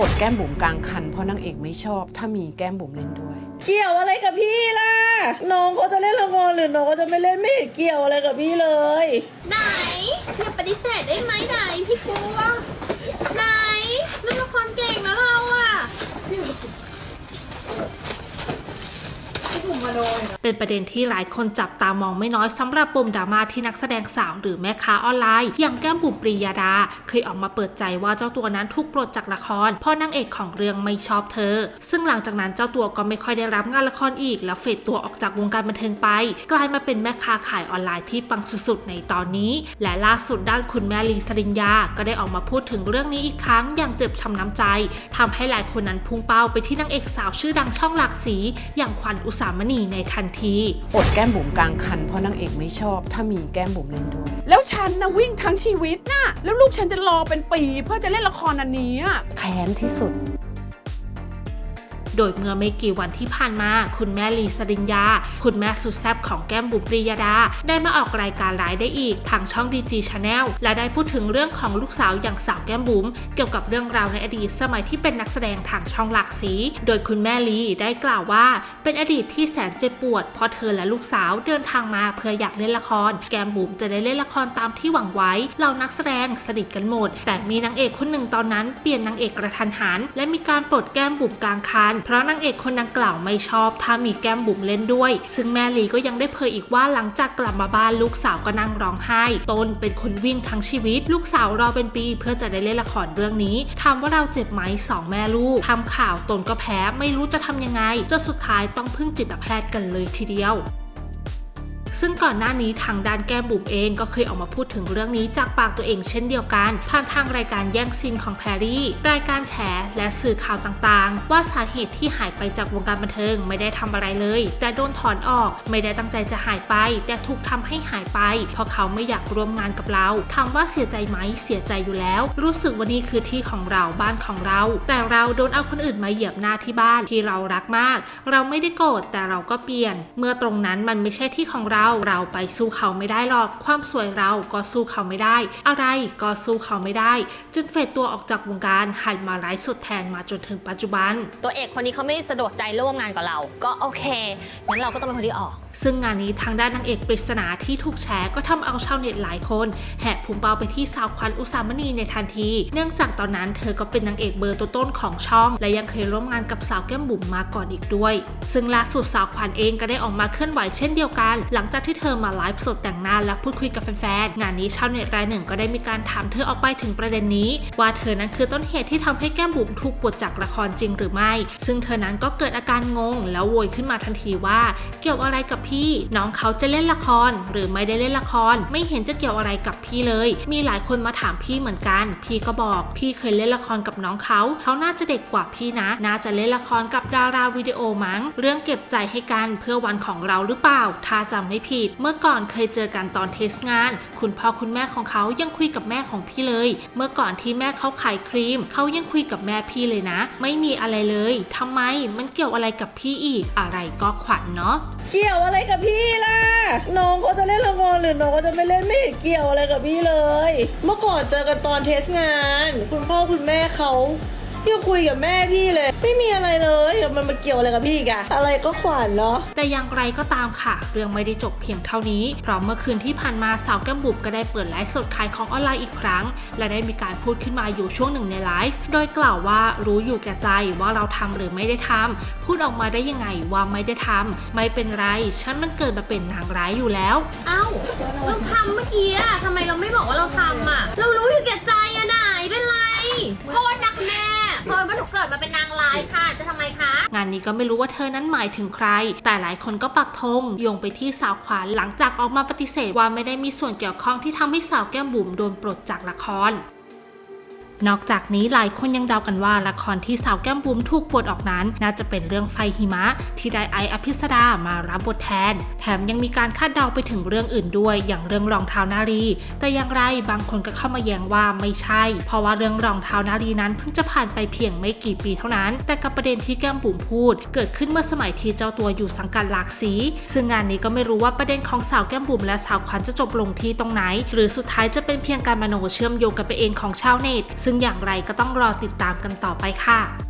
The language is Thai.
ปลดแก้มบุ๋มกลางคันเพราะนางเอกไม่ชอบ ถ้ามีแก้มบุ๋มเล่นด้วย เกี่ยวอะไรกับพี่ล่ะ น้องเขาจะเล่นละครหรือน้องเขาจะไม่เล่นไม่เห็นเกี่ยวอะไรกับพี่เลย ไหนอย่าปฏิเสธได้ไหมไหนพี่กลัวไหนเล่นละครเก่งนะเราอะ เป็นประเด็นที่หลายคนจับตามองไม่น้อยสำหรับปมดราม่าที่นักแสดงสาวหรือแม่ค้าออนไลน์ อย่างแก้มบุ๋มปรียาดา เคยออกมาเปิดใจว่าเจ้าตัวนั้นถูกปลดจากละคร เพราะนางเอกของเรื่องไม่ชอบเธอ ซึ่งหลังจากนั้นเจ้าตัวก็ไม่ค่อยได้รับงานละครอีก แล้วเฟดตัวออกจากวงการบันเทิงไป กลายมาเป็นแม่ค้าขายออนไลน์ที่ปังสุดๆในตอนนี้ และล่าสุดด้านคุณแม่ลีสริญญาก็ได้ออกมาพูดถึงเรื่องนี้อีกครั้งอย่างเจ็บช้ำน้ำใจทำให้หลายคนนั้นพุ่งเป้าไปที่นางเอกสาวชื่อดังช่องหลากสีอย่างขวัญอุสามณีในทันทีปลดแก้มบุ๋มกลางคันเพราะนางเอกไม่ชอบ ถ้ามีแก้มบุ๋มเล่นด้วย แล้วฉันนะวิ่งทั้งชีวิตน่ะแล้วลูกฉันจะรอเป็นปี เพื่อจะเล่นละครอันนี้อะแค้นที่สุด โดยเมื่อไม่กี่วันที่ผ่านมา คุณแม่ลีสริญญา คุณแม่สุดแซ่บของแก้มบุ๋มปรียดา ได้มาออกรายการไลฟ์ได้อีก ทางช่อง DG Channel และได้พูดถึงเรื่องของลูกสาวอย่างสาวแก้มบุ๋มเกี่ยวกับเรื่องราวในอดีตสมัยที่เป็นนักแสดงทางช่องหลากสี โดยคุณแม่ลีได้กล่าวว่า เป็นอดีตที่แสนเจ็บปวด เพราะเธอและลูกสาวเดินทางมาเพื่ออยากเล่นละคร แก้มบุ๋มจะได้เล่นละครตามที่หวังไว้เหล่านักแสดงสนิทกันหมด แต่มีนางเอกคนหนึ่งตอนนั้นเปลี่ยนนางเอกกระทันหันและมีการปลดแก้มบุ๋มกลางคันเพราะนางเอกคนดังกล่าวไม่ชอบถ้ามีแก้มบุ๋มเล่นด้วย ซึ่งแม่ลีก็ยังได้เผยอีกว่าหลังจากกลับมาบ้านลูกสาวก็นั่งร้องไห้ ตนเป็นคนวิ่งทั้งชีวิต ลูกสาวรอเป็นปีเพื่อจะได้เล่นละครเรื่องนี้ ถามว่าเราเจ็บไหมสองแม่ลูกทำข่าวตนก็แพ้ไม่รู้จะทำยังไงจนสุดท้ายต้องพึ่งจิตแพทย์กันเลยทีเดียว ซึ่งก่อนหน้านี้ทางด้านแก้มบุ๋มเองก็เคยออกมาพูดถึงเรื่องนี้จากปากตัวเองเช่นเดียวกัน ผ่านทางรายการแย่งซีนของแพรรี่ รายการแฉและสื่อข่าวต่างๆ ว่าสาเหตุที่หายไปจากวงการบันเทิงไม่ได้ทำอะไรเลย แต่โดนถอนออกไม่ได้ตั้งใจจะหายไป แต่ถูกทำให้หายไป เพราะเขาไม่อยากร่วมงานกับเรา ถามว่าเสียใจไหมเสียใจอยู่แล้ว รู้สึกว่านี่คือที่ของเราบ้านของเรา แต่เราโดนเอาคนอื่นมาเหยียบหน้าที่บ้านที่เรารักมาก เราไม่ได้โกรธแต่เราก็เปลี่ยน เมื่อตรงนั้นมันไม่ใช่ที่ของเราเราไปสู้เขาไม่ได้หรอก ความสวยเราก็สู้เขาไม่ได้ อะไรก็สู้เขาไม่ได้ จึงเฟดตัวออกจากวงการหันมาไร้สุดแทนมาจนถึงปัจจุบัน ตัวเอกคนนี้เขาไม่สะดวกใจร่วมงานกับเรา ก็โอเคงั้นเราก็ต้องเป็นคนที่ออก ซึ่งงานนี้ทางด้านนางเอกปริศนาที่ถูกแชร์ก็ทำเอาชาวเน็ตหลายคน แห่พุ่งเป้าไปที่สาวขวัญอุสามณีในทันที เนื่องจากตอนนั้นเธอก็เป็นนางเอกเบอร์ต้นๆของช่อง และยังเคยร่วมงานกับสาวแก้มบุ๋มมาก่อนอีกด้วย ซึ่งล่าสุดสาวขวัญเองก็ได้ออกมาเคลื่อนไหวเช่นเดียวกัน หลังจากที่เธอมาไลฟ์สดแต่งหน้าและพูดคุยกับแฟนๆ งานนี้ชาวเน็ตรายหนึ่งก็ได้มีการถามเธอออกไปถึงประเด็นนี้ ว่าเธอนั้นคือต้นเหตุที่ทำให้แก้มบุ๋มถูกปลดจากละครจริงหรือไม่ ซึ่งเธอนั้นก็เกิดอาการงง แล้วโวยขึ้นมาทันทีว่า เกี่ยวอะไรกับพี่ น้องเขาจะเล่นละคร หรือไม่ได้เล่นละคร ไม่เห็นจะเกี่ยวอะไรกับพี่เลย มีหลายคนมาถามพี่เหมือนกัน พี่ก็บอกพี่เคยเล่นละครกับน้องเขาเขาน่าจะเด็กกว่าพี่นะ น่าจะเล่นละครกับดาราวิดีโอมั้ง เรื่องเก็บใจให้กันเพื่อวันของเราหรือเปล่า ถ้าจำไม่ผิด เมื่อก่อนเคยเจอกันตอนเทสงาน คุณพ่อคุณแม่ของเขายังคุยกับแม่ของพี่เลย เมื่อก่อนที่แม่เขาขายครีม เขายังคุยกับแม่พี่เลยนะ ไม่มีอะไรเลยทำไมมันเกี่ยวอะไรกับพี่อีก อะไรก็ขวัญเนาะ เกี่ยวอะไรกับพี่ล่ะ น้องเขาจะเล่นละครหรือน้องเขาจะไม่เล่นไม่เห็นเกี่ยวอะไรกับพี่เลย เมื่อก่อนเจอกันตอนเทสงาน คุณพ่อคุณแม่เขา ยังคุยกับแม่พี่เลย ไม่มีอะไรเลยมันมาเกี่ยวอะไรกับพี่อีกอะอะไรก็ขวัญเนาะแต่อย่างไรก็ตามค่ะ เรื่องไม่ได้จบเพียงเท่านี้ เพราะเมื่อคืนที่ผ่านมาสาวแก้มบุ๋มก็ได้เปิดไลฟ์สดขายของออนไลน์อีกครั้ง และได้มีการพูดขึ้นมาอยู่ช่วงหนึ่งในไลฟ์โดยกล่าวว่ารู้อยู่แก่ใจว่าเราทำหรือไม่ได้ทำพูดออกมาได้ยังไงว่าไม่ได้ทำไม่เป็นไรฉันมันเกิดมาเป็นนางร้ายอยู่แล้ว เอ้าเราทำเมื่อกี้อะทำไมเราไม่บอกว่าเราทำอะเรารู้อยู่แก่ใจอะไหนเป็นไรโทษนะคุณแม่ เกิดมาเป็นนางร้ายค่ะ จะทำไมคะ งานนี้ก็ไม่รู้ว่าเธอนั้นหมายถึงใคร แต่หลายคนก็ปักธงโยงไปที่สาวขวัญหลังจากออกมาปฏิเสธว่าไม่ได้มีส่วนเกี่ยวข้องที่ทำให้สาวแก้มบุ๋มโดนปลดจากละคร นอกจากนี้หลายคนยังเดากันว่าละครที่สาวแก้มบุ๋มถูกปลดออกนั้น น่าจะเป็นเรื่องไฟหิมะ ที่ได้ไออภิสดามารับบทแทน แถมยังมีการคาดเดาไปถึงเรื่องอื่นด้วย อย่างเรื่องรองเท้านารี แต่อย่างไรบางคนก็เข้ามาแย้งว่าไม่ใช่ เพราะว่าเรื่องรองเท้านารีนั้นเพิ่งจะผ่านไปเพียงไม่กี่ปีเท่านั้น แต่กับประเด็นที่แก้มบุ๋มพูด เกิดขึ้นเมื่อสมัยที่เจ้าตัวอยู่สังกัดหลากสี ซึ่งงานนี้ก็ไม่รู้ว่าประเด็นของสาวแก้มบุ๋มและสาวขวัญจะจบลงที่ตรงไหน หรือสุดท้ายจะเป็นเพียงการมโนเชื่อมโยงกันไปเองของชาวเน็ตซึ่งอย่างไรก็ต้องรอติดตามกันต่อไปค่ะ